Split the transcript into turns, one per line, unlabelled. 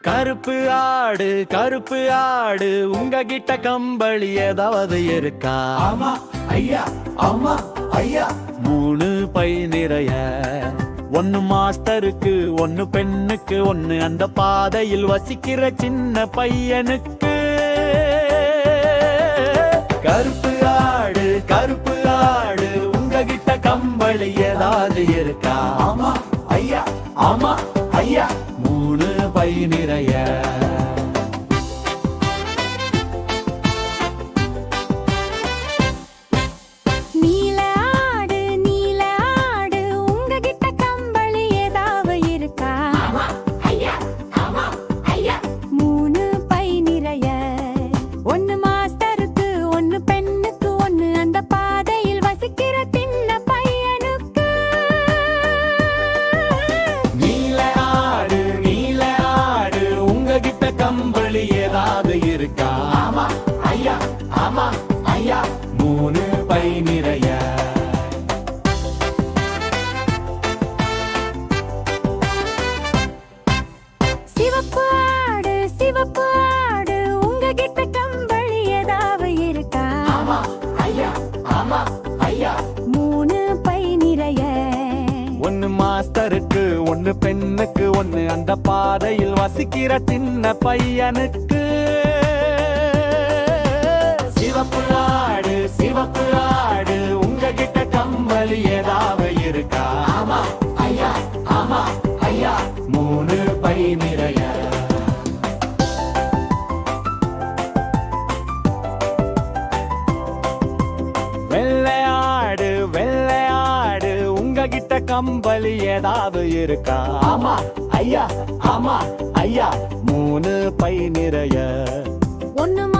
கருப்பு ஆடு கருப்பு ஆடு உங்ககிட்ட கம்பளி ஏதாவது இருக்கா?
ஆமா ஐயா ஆமா ஐயா.
மூணு பை நிறைய ஒன்னு மாஸ்டருக்கு ஒன்னு பெண்ணுக்கு ஒன்னு அந்த பாதையில் வசிக்கிற சின்ன பையனுக்கு. கருப்பு ஆடு கருப்பு ஆடு உங்ககிட்ட கம்பளி ஏதாவது இருக்கா?
ஆமா ஐயா ஆமா ஐயா.
பை நிறைய.
ஐயா
மூணு பை நிறைய.
சிவப்பு ஆடு சிவப்பு ஆடு உங்ககிட்ட கம்பளி ஏதாவது இருக்கா?
ஆமா ஐயா ஆமா ஐயா.
மூணு பை நிறைய.
ஒன்னு மாஸ்டருக்கு ஒன்னு பெண்ணுக்கு ஒன்னு அந்த பாதையில் வசிக்கிற சின்ன பையனுக்கு. உங்ககிட்ட கம்பளி ஏதாவது இருக்கா?
ஆமா ஐயா ஆமா ஐயா.
மூணு பை நிறைய. வெள்ளையாடு வெள்ளையாடு உங்ககிட்ட கம்பளி ஏதாவது இருக்கா?
ஆமா ஐயா ஆமா ஐயா.
மூணு பை நிறைய.
பெண்